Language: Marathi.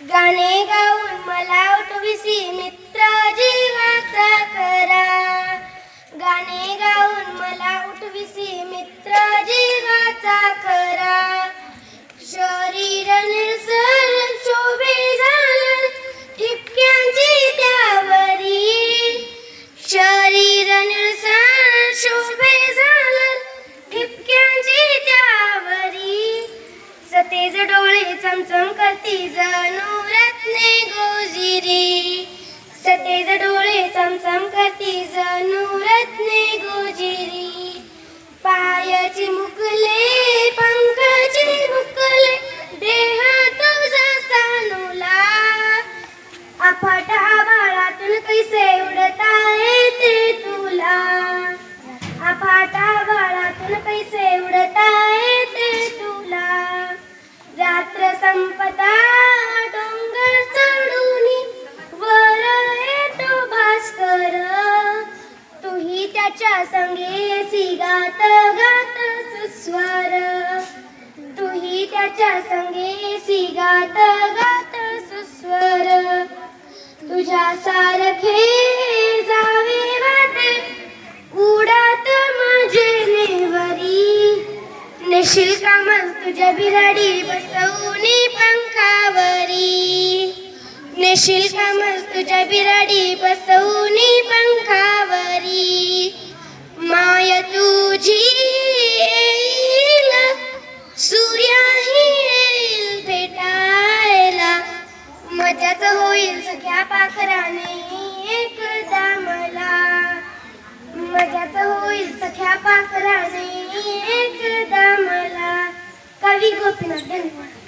गाणे गाऊन मला उठविसी मित्र तेज डोळे चमचम करती जणू रत्ने गोजिरी. सतेज डोळे चमचम करती जणू रत्ने गोजिरी. पायाची मुकले पंखाची मुकले देह तुझा सानुला. अफाट आभाळातून कैसे उडता येते तुला? त्याच्या संगे गात गात सुस्वर. तूही त्याच्या संगे गात गात सुस्वर. तुझ्या सारखे येशील का मग तुझ्या बिराडी बसवून पंखावरी. नेशील का मग तुझ्या बिराडी बसवून पंखावरी. माय तुझी येईल सूर्याही येईल भेटायला. मजाच होईल सख्या पाखराने एकदा मला. मजाच होईल सख्या पाखराने एक Rodrigo Pinatengua.